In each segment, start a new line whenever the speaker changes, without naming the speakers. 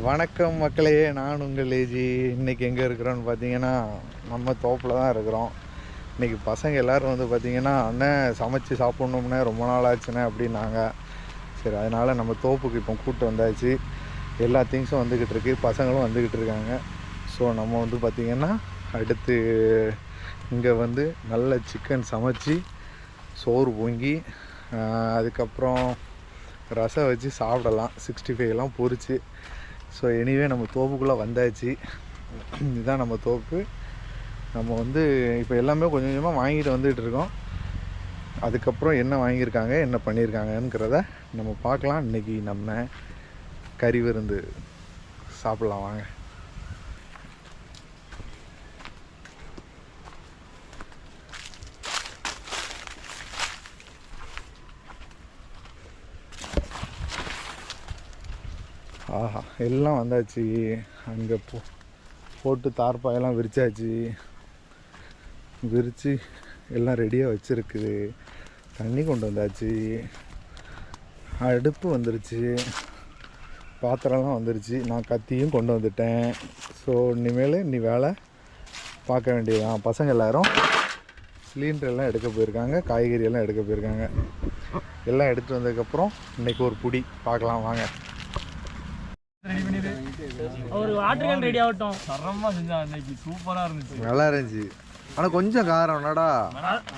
வணக்கம் மக்களே நான் உங்கள் ஏஜி. இன்றைக்கி எங்கே இருக்கிறோன்னு பார்த்தீங்கன்னா நம்ம தோப்பில் தான் இருக்கிறோம். இன்றைக்கி பசங்க எல்லோரும் வந்து பார்த்திங்கன்னா அண்ணன் சமைச்சு சாப்பிட்ணும்னே ரொம்ப நாள் ஆச்சுண்ணே அப்படின்னாங்க. சரி அதனால் நம்ம தோப்புக்கு இப்போ கூப்பிட்டு வந்தாச்சு. எல்லா திங்ஸும் வந்துக்கிட்டு இருக்கு. பசங்களும் வந்துக்கிட்டு இருக்காங்க. ஸோ நம்ம வந்து பார்த்திங்கன்னா அடுத்து இங்கே வந்து நல்ல சிக்கன் சமைச்சு சோறு பொங்கி அதுக்கப்புறம் ரசம் வச்சு சாப்பிடலாம். சிக்ஸ்டி ஃபைவ்லாம் பொரிச்சு ஸோ எனிவே நம்ம தோப்புக்குள்ளே வந்தாச்சு. இதுதான் நம்ம தோப்பு. நம்ம வந்து இப்போ எல்லாமே கொஞ்சம் கொஞ்சமாக வாங்கிட்டு வந்துகிட்டு இருக்கோம். அதுக்கப்புறம் என்ன வாங்கியிருக்காங்க என்ன பண்ணியிருக்காங்கங்கிறத நம்ம பார்க்கலாம். இன்றைக்கி நம்ம கறி விருந்து சாப்பிட்லாம் வாங்க. ஆஹா எல்லாம் வந்தாச்சு. அங்கே போ போட்டு தார்ப்பாயெல்லாம் விரிச்சாச்சு. விரித்து எல்லாம் ரெடியாக வச்சுருக்குது. தண்ணி கொண்டு வந்தாச்சு. அடுப்பு வந்துருச்சு. பாத்திரம்லாம் வந்துருச்சு. நான் கத்தியும் கொண்டு வந்துட்டேன். ஸோ இனிமேல் நீ வேலை பார்க்க வேண்டியதுதான். பசங்க எல்லாரும் சிலிண்டர்லாம் எடுக்க போயிருக்காங்க. காய்கறியெல்லாம் எடுக்க போயிருக்காங்க. எல்லாம் எடுத்துகிட்டு வந்ததுக்கப்புறம் இன்னைக்கு ஒரு புடி. பார்க்கலாம் வாங்க.
ஒரு வாட்டர் கேன் ரெடி ஆகட்டும்.
தரமா செஞ்சான் அன்னைக்கு சூப்பரா இருந்துச்சு.
நல்லா இருந்துச்சு. ஆனால் கொஞ்சம் காரம் என்னடா?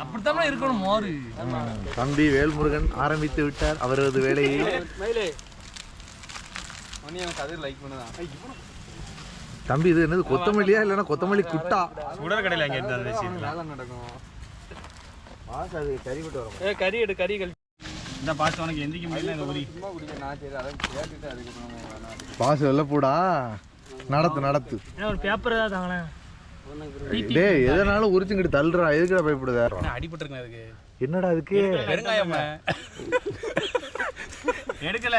அப்படித்தான் இருக்கணும் மோரு
தம்பி வேல்முருகன் ஆரம்பித்து விட்டார் அவரது வேலையை. தம்பி இது என்னது கொத்தமல்லியா இல்லைன்னா கொத்தமல்லி குட்டா?
சுடர் கடையில் அங்கே இருந்த அந்த விஷயத்துல ஏ கறி எடு கறி கழி. இந்த பாத்து உனக்கு எந்திரிக்க முடியல இந்த உரி.
பாசு வெள்ளப்பூடா நடத்து நடத்து.
ஒரு பேப்பர் ஏதாவது தாங்களேன்
டேய் எதனாலும் உரிச்சுங்கிட்டு தள்ளுறா எதுக்குடா பயப்படுதா?
அடிபட்டு அதுக்கு
என்னடா அதுக்கு
பெருங்காயம் எடுக்கல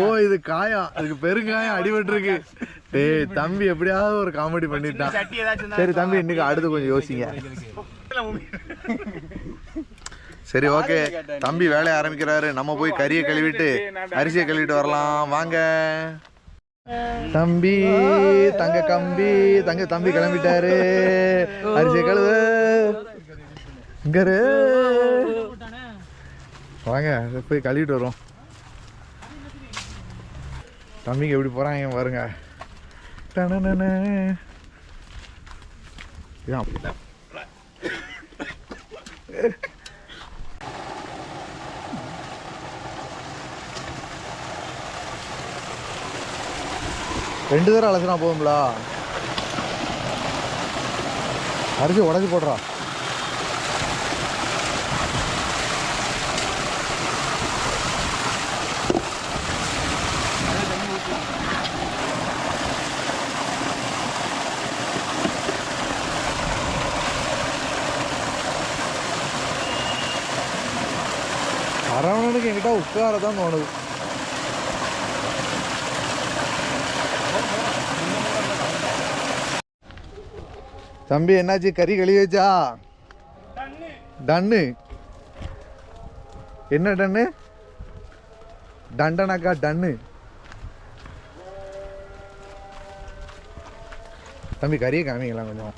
ஓ இது காயம் அதுக்கு பெருங்காயம் அடிபட்டிருக்கு. டேய் தம்பி எப்படியாவது ஒரு காமெடி பண்ணிட்டான். சரி தம்பி இன்னைக்கு அடுத்து கொஞ்சம் யோசிங்க. சரி ஓகே. தம்பி வேலையை ஆரம்பிக்கிறாரு. நம்ம போய் கறியை கழுவிட்டு அரிசியை கழுவிட்டு வரலாம். வாங்க. தம்பி தங்க கம்பி தங்க தம்பி கிளம்பிட்டாரு. அரிசியை கழுவு. இங்கரு வாங்க போய் கழுவிட்டு வரும் தம்பிங்க எப்படி போறாங்க பாருங்க. டனனன. ரெண்டு தடவை அலசினா போதுங்களா அரிசி உடச்சி போடுறா. அரவணனுக்கு என்கிட்ட உட்கார தான் தோணுது. தம்பி என்னாச்சு? கறி கழுவி வச்சா டன்னு. என்ன டன்னு? டண்டனாக்கா டன்னு. தம்பி கறியை காமிக்கலாம் கொஞ்சம்.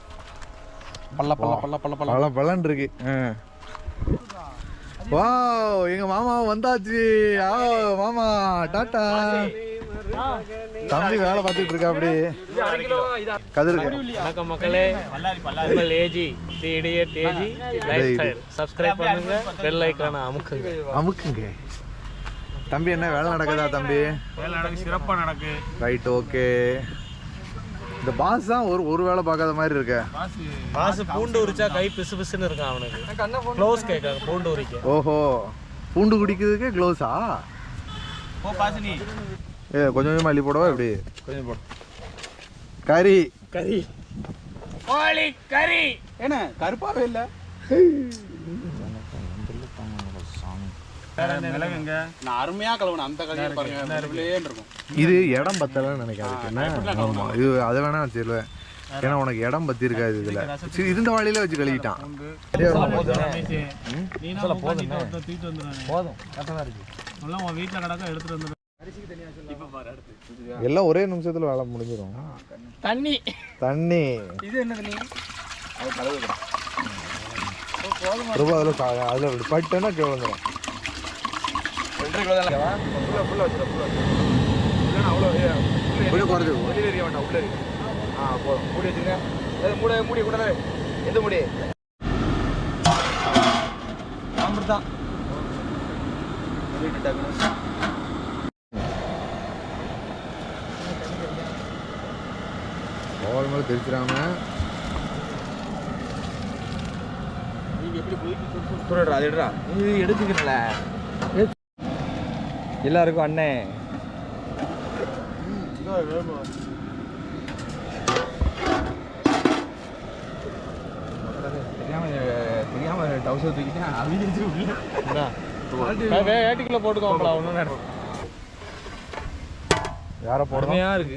பல்ல பல்ல பல்ல பல்ல பல்ல.
பல பலன் இருக்கு. வா எங்க மாமா வந்தாச்சு. ஆ மாமா டாட்டா தம்பி வேலை பார்த்துட்டு இருக்கா அப்படி? கதிருக்கு.
வணக்கம் மக்களே. உங்கள் A G the idiot A G like style subscribe பண்ணுங்க பெல் ஐக்கான அமுக்குங்க.
அமுக்குங்க. தம்பி என்ன வேலை நடக்குதா தம்பி?
வேலை நடக்கு சிறப்பா நடக்கு.
ரைட் ஓகே இந்த பாஸ் தான் ஒரு ஒரு வேலை பார்க்காத மாதிரி இருக்க.
பாசு.
பூண்டு உரிச்சா கை பிசு பிசுன்னு இருக்கான் அவனுக்கு. க்ளோஸ் கேட்காங்க பூண்டு உரிக்க.
ஓஹோ. பூண்டு குடிக்கிறதுக்கு க்ளோஸா
போ பாசு நீ
ஏ கொஞ்சம் கொஞ்சமாக அள்ளி போடவா எப்படி? கொஞ்சம் போட. கறி.
கறி.
கோழி கறி. என்ன கருப்பாவே இல்ல?
இது இடம் பத்தலன்னு நினைக்காது இது அதை வேணா நான் சொல்லுவேன். ஏன்னா உனக்கு இடம் பத்தி இருக்காது இதுல. சரி இருந்த வாளியில வச்சு கழுவிட்டான்.
போதும்.
போதும்
வீட்டில் கிடக்க எடுத்துட்டு அடுத்து
எல்லாம் ஒரே நிமிஷத்துல வேலை முடிஞ்சிடும்
தண்ணி.
தண்ணி.
இது என்ன தண்ணி?
ரொம்ப அதில் அதில் அப்படி பட்டுன்னா கீழே வந்துடும்
ரெண்டரை கிலோ தான்? ஃபுல்லாக ஃபுல்லாக வச்சுருவோம் ஃபுல்லாக அவ்வளோ
கொஞ்சம் குறைஞ்சி
வேண்டாம் உள்ளே இருக்கு ஆ போதும். மூடி வச்சுங்க அது மூட மூடி கூட எந்த மூடி? சாம்பர் தான்
மேலே தெரிச்சிடாம
துறடா அது எடுறா. இது எடுத்துக்கிறல எல்லாருக்கும் அண்ணே. தெரியாம தெரியாம டவுசர் தூக்கிட்டேன் அவங்க
வேட்டிக்குள்ள போட்டுக்கோங்களா ஒன்றும் நேரம்
யாரை
அருமையாக இருக்கு.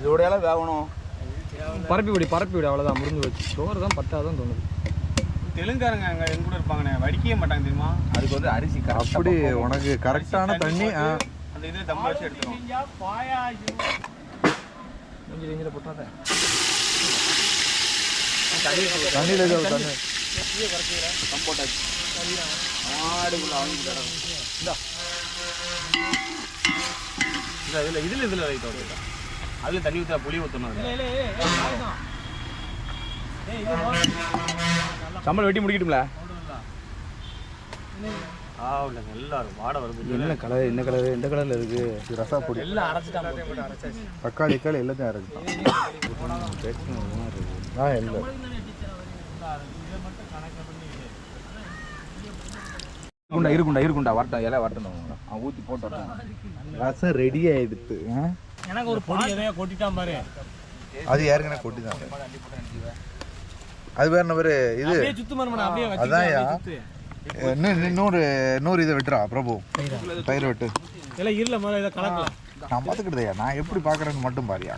இதோட எல்லாம் வேகணும்.
பரப்பி விடு பரப்பி விடு அவ்வளோதான் முடிஞ்சு வச்சு சோறு தான் பத்தாதான் தோணுது.
தெலுங்காரங்க அங்க எங்க கூட இருப்பாங்கண்ணே. வடிக்கவே மாட்டாங்க தெரியுமா? அதுக்கு வந்து அரிசி
அப்படி உனக்கு கரெக்டான தண்ணி ஆ.
அந்த இதுல தம் வச்சு எடுத்துரும்
கொஞ்சம் இங்கே போட்டாத.
தண்ணியில் ஏதோ தண்ணி.
போட்டாச்சு. ஆடுக்குள்ள வாங்கி கிடக்கும். இதுல இதுல இதுல ரைட் அதுல தண்ணி ஊத்தா புளி ஊத்தணும் சம்பளம் வெட்டி முடிக்கட்டும்ல? ஆவுல நல்லா இருக்கும். வாடை வருது
என்ன கலர் என்ன கலர் எந்த கலரில் இருக்கு?
இது ரசா பொடி.
எல்லாம் அரைச்சிட்டாங்க
தக்காளி தக்காளி எல்லாத்தையும் இருக்கு. ஆ இல்லை
இருக்குண்டா இருக்குண்டா இருக்குண்டா. வரட்டும் இலை ஊற்றி போட்டு வரட்டும்.
ரசம் ரெடி ஆயிடுத்து ஆ?
எனக்கு ஒரு பொடி எதையா கொட்டிட்டான் பாரு.
அது ஏற்கனவே கொட்டி தான் அது வேற என்ன பேரு இது
அப்படியே சுத்து மரமணா அப்படியே வச்சு
அதான்யா இன்னும் இன்னொரு இன்னொரு இதை விட்டுறா பிரபு. தயிர் விட்டு.
எல்லாம் இருல முதல்ல இதை கலக்கல.
நான் பார்த்துக்கிட்டதையா நான் எப்படி பார்க்குறேன்னு மட்டும் பாரியா.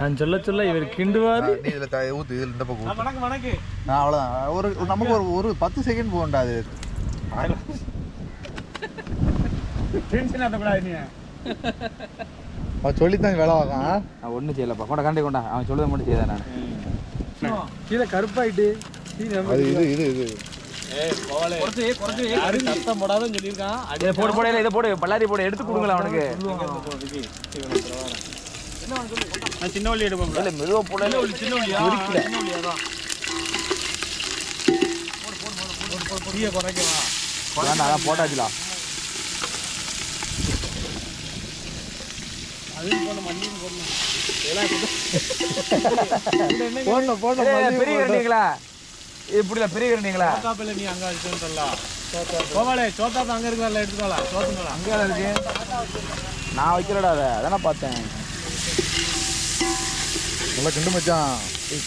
நான் சொல்ல சொல்ல இவர் கிண்டுவாரு.
இதில் த ஊற்று இதில் இந்த பக்கம் ஊத்து. நான் அவ்வளோதான் ஒரு நமக்கு ஒரு ஒரு பத்து செகண்ட் போகண்டா அது.
டென்ஷன் ஆகக்கூடாது நீ.
அவன் சொல்லித்தான் வேலை வாங்க
நான் ஒன்றும் செய்யலப்பா. கொண்டா கண்டே கொண்டா. அவன் சொல்லுறத மட்டும் செய்தேன் நான்.
கீழே கருப்பாயிட்டு
அது இது இது இது.
போடு போட இதை போடு. பல்லாரி போடு. எடுத்து கொடுங்களா அவனுக்கு. சின்ன வழி எடுப்போம் இல்லை மெதுவாக போட சின்ன வழியா சின்ன வழியா தான்.
தீய குறைக்கவா
வேண்டாம் அதான் போட்டாச்சுலா
போடணும். போடணும்
ஏய், பெரிய கரண்டிங்களா இப்படில பெரிய கரண்டிங்களா
சோத்தாப்பில் நீ அங்கே வச்சுன்னு சொல்லலாம் கோவாலே சோத்தாப்ப அங்கே இருக்கார்ல எடுத்துக்கலாம். சோத்துங்களா
அங்கே இருக்கு? நான் வைக்கிறடா அதை. அதானே பார்த்தேன்.
நல்லா கிண்டு மச்சான்.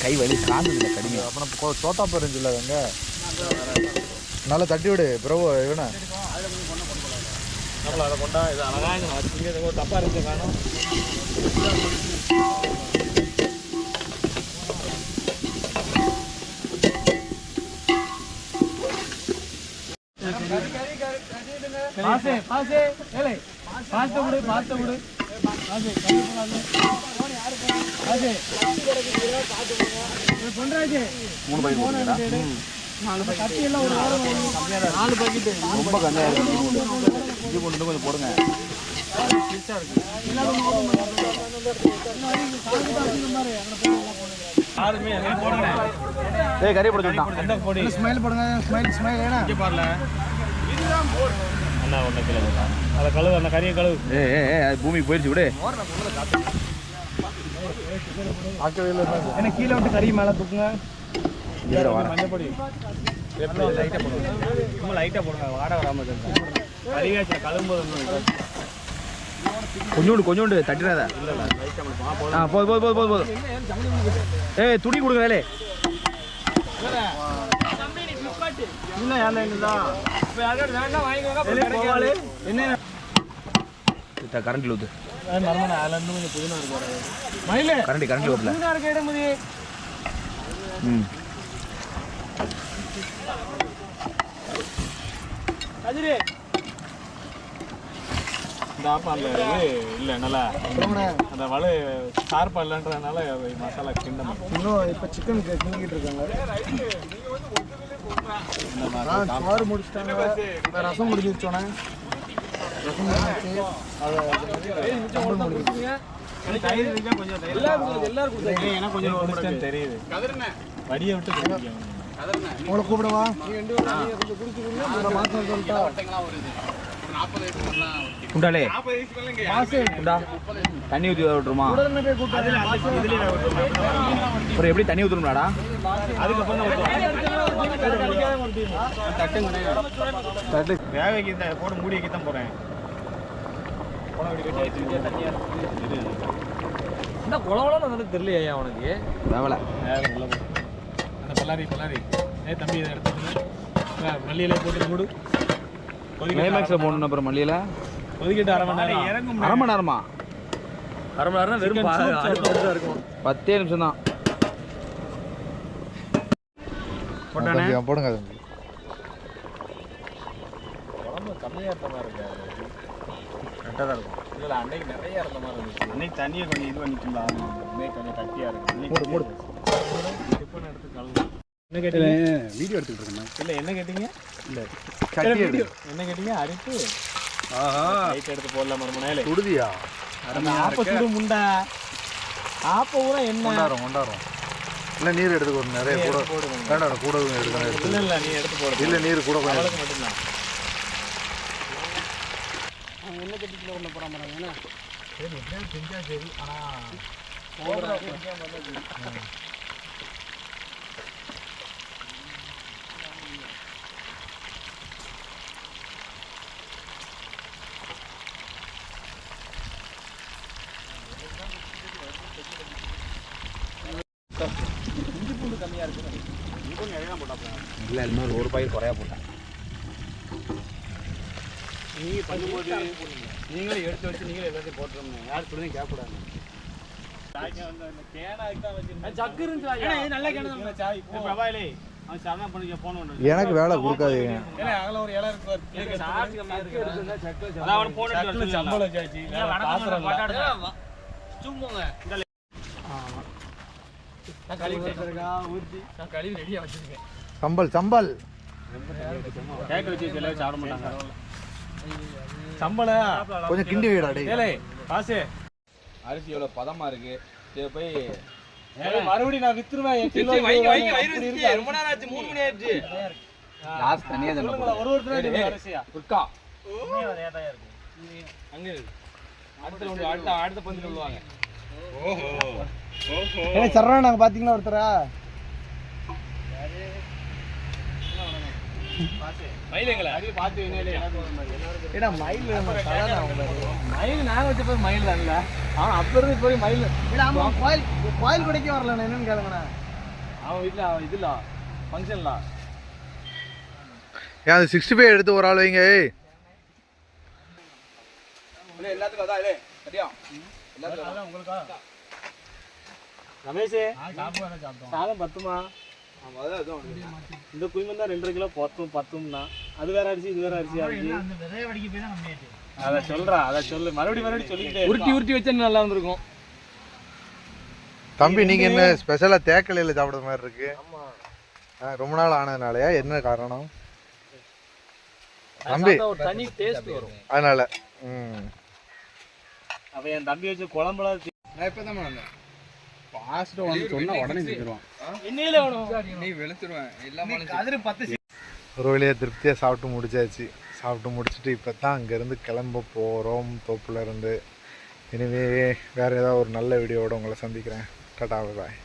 கை வலி காந்ததில்ல கடிங்க.
அப்புறம் சோட்டா பெருஞ்சில்ல அங்க. நல்லா தட்டி விடு பிரபு இவனை.
நம்மள அதை கொண்டா இது அழகா இங்கே வச்சுங்க இது ஒரு தப்பா இருக்கு காணும் பாசே பாசே ஏலே பாஸ்த விடு பாஸ்த விடு. பாசே பாசே. பொன்ராஜே
மூணு பை போட்டுக்கிறா
கத்தி எல்லாம் ஒரு வாரம் நாலு பாக்கெட்டு
ரொம்ப கம்மியாக இருக்கு. இது கொண்டு கொஞ்சம் போடுங்க.
யாருமே எல்லாம் போடுங்க
ஏய் கறி போட? சொல்லிட்டான்
ஸ்மைல் போடுங்க ஸ்மைல் ஸ்மைல் ஏன்னா
இங்கே பாருல. அண்ணா ஒன்றை கிலோ அதை கழுவு அந்த கறியை கழுவு.
ஏய் ஏய் அது பூமிக்கு போயிடுச்சு விடு.
என்ன கீழே விட்டு கறி மேலே தூக்குங்க.
இதுல வரேன்.
மஞ்சள் பொடி. லைட்டாக போடுங்க. ரொம்ப லைட்டாக போடுங்க. வாட வராமல்
கொஞ்சோண்டு கொஞ்சோண்டு தட்டிடாத ஆ போதும் போதும் போதும் போதும் போதும் ஏய் துணி கொடுங்க வேலே.
இல்லை ஏன் இல்லைங்களா இப்போ யாரும் வேண்டாம் தாப்பா அந்த இது இல்லை நல்லா அந்த வலு ஷார்ப்பா இல்லைன்றதுனால மசாலா கிண்ட
இன்னும் இப்போ சிக்கன் கிண்டிக்கிட்டு இருக்காங்க. சோறு முடிச்சிட்டாங்க. இப்ப ரசம் முடிஞ்சிருச்சோன்னே ரசம் முடிஞ்சிச்சு அதை முடிஞ்சிச்சு
கொஞ்சம் ஒரு தெரியுது. வடியை விட்டு.
உங்களை கூப்பிடவா? மாசம் சொல்லிட்டா.
குண்டாலே. குண்டா. தண்ணி ஊற்றி விட்டுருமா? அப்புறம் எப்படி தண்ணி ஊற்றணும்லாடா
தட்டு வேக வைக்க இந்த போட்டு மூடி வைக்க தான் போறேன்
என்ன குளவளம் வந்து தெரியலையா அவனுக்கு
தேவலை.
அந்த பல்லாரி பல்லாரி. ஏ தம்பி இதை எடுத்து மல்லியில போட்டு மூடு.
கிளைமேக்ஸில் போகணும் அப்புறம் மல்லியில்.
கொதிக்கிட்டு அரை மணி நேரம். இறங்கும்
அரை மணி நேரமா?
அரை மணி நேரம் வெறும் இருக்கும்.
பத்தே நிமிஷம் தான்
போடுங்க தம்பி
கம்மியாக இருந்த மாதிரி இருக்கு. கரெக்டாக தான் இருக்கும். இல்லை அன்னைக்கு நிறைய இருந்த மாதிரி இருந்துச்சு. அன்னைக்கு தண்ணியை கொஞ்சம் இது கட்டியாக இருக்கு. மூடு மூடு. டிஃபன் எடுத்து கழுவு. என்ன கேட்டீங்க
வீடியோ எடுத்துக்கிட்டு இருக்கேன்.
இல்லை என்ன கேட்டீங்க? இல்லை.
கட்டி எடு.
என்ன கேட்டீங்க? அரிப்பு. லைட் எடுத்து போடலாம் மறு நேலே
சுடுதியா
ஆப்ப சுடு முண்டா. ஆப்ப ஊரா என்ன
இல்லை நீர் எடுத்துக்கோ நிறைய கூட. வேண்டாம் கூட எடுக்கணும் எடுத்து
இல்லை இல்லை நீ எடுத்து போடு.
இல்லை நீர் கூட கொஞ்சம்
மட்டும்தான்.
இல்லை இன்னொரு ஒரு பாய் குறையா போட்டேன்.
நீங்க பண்ணும்போது நீங்களும் எடுத்து வச்சு நீங்களும் எல்லாத்தையும் போட்டுருங்க. யார் சொல்லுங்க கேட்கக்கூடாது.
சக்கு இருந்துச்சு
நல்ல கேன சாய் பரவாயில்லை அவன் சரணா பண்ணி போன
எனக்கு வேலை
நான் கழுவி ரெடியா வச்சிருக்கேன்.
சம்பல் சம்பல்.
சம்பளம்
கொஞ்சம் கிண்டி வைடா டேய்.
ஏலே காசு.
அரிசி எவ்வளோ பதமாக இருக்கு. இதை போய்
மறுபடியும் நான் வித்துருவேன்.
ரொம்ப நேரம் ஆச்சு மூணு மணி ஆயிடுச்சு.
லாஸ்ட் தனியாக
சொல்லுங்களேன், ஒரு ஒருத்தர் அரிசியா?
குட்கா
அங்க இருக்கு. அடுத்த ஒன்று அடுத்த அடுத்த பந்து சொல்லுவாங்க
ஏன்னா சரவணாங்க பார்த்தீங்களா ஒருத்தரா?
மயிலுங்களா? அது பார்த்து வினையிலே
ஏன்னா மயில்
மயில் நான் வச்ச போய் மயில் தான் இல்ல அவன் அப்ப இருந்து போய் மயில்.
ஆமா கோயில் கோயில் கொடைக்கு வரல என்னன்னு கேளுங்கண்ணா.
அவன் வீட்டுல அவன் இதுல ஃபங்க்ஷன்ல
ஏன் அது சிக்ஸ்டி ஃபைவ் எடுத்து ஒரு ஆள் வைங்க
எல்லாத்துக்கும் அதான் இல்லை சரியா?
ரமேஷ் சாதம் பத்துமா?
ஆமாம் அதான் அதுவும்
இந்த குயிமன் தான் ரெண்டரை கிலோ பத்தும் பத்தும்னா. அது வேற அரிசி இது வேற அரிசி அரிசி. அத சொல்றா அத சொல்லு. மறுபடியும் மறுபடியும் சொல்லிக்கிட்டே
உருட்டி உருட்டி வச்சா நல்லா இருந்திருக்கும்.
தம்பி நீங்க என்ன ஸ்பெஷலா தேக்கலையில சாப்பிடுற மாதிரி இருக்கு? ஆ, ரொம்ப நாள் ஆனதுனாலயா? என்ன காரணம்? தம்பி.
ஒரு தனி டேஸ்ட் வரும்.
அதனால ம்.
அவன் என் தம்பி வச்சு குழம்புல
நான் இப்போ தான் பாஸ்ட்டு வந்து சொன்னால் உடனே செஞ்சிருவான்.
என்னையில வேணும்.
நீ வெளுத்துருவேன். எல்லாமே
அது பத்து
ஒரு வழியா திருப்தியாக சாப்பிட்டு முடிச்சாச்சு. சாப்பிட்டு முடிச்சுட்டு இப்போ தான் அங்கேருந்து கிளம்ப போகிறோம் தோப்புல இருந்து. எனவே வேறு ஏதாவது ஒரு நல்ல வீடியோவோட உங்களை சந்திக்கிறேன். டாடா பாய்